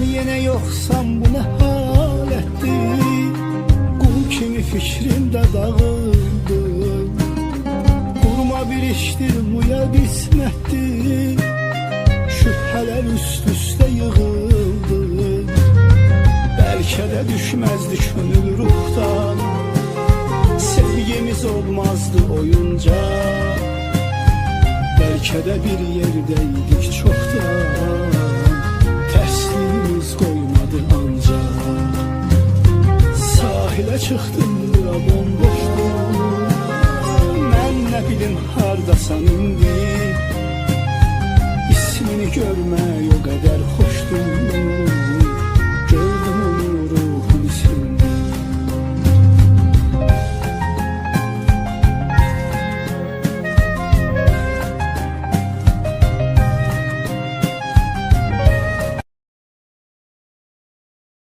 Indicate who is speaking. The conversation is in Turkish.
Speaker 1: Niye ne yoksan bu ne halettir Kum kimi fikrimde dağıldı. Kurma bir iştir bu ya kısmettir Şüpheler üst üste yığıldı. Belki de düşmezdi könül ruhtan. Sevgimiz olmazdı oyuncak Belki de bir yerdeydik çoktan Çıxdım bura bomboşdu Mən nə bilim hardasan indi İsmini görmək o qədər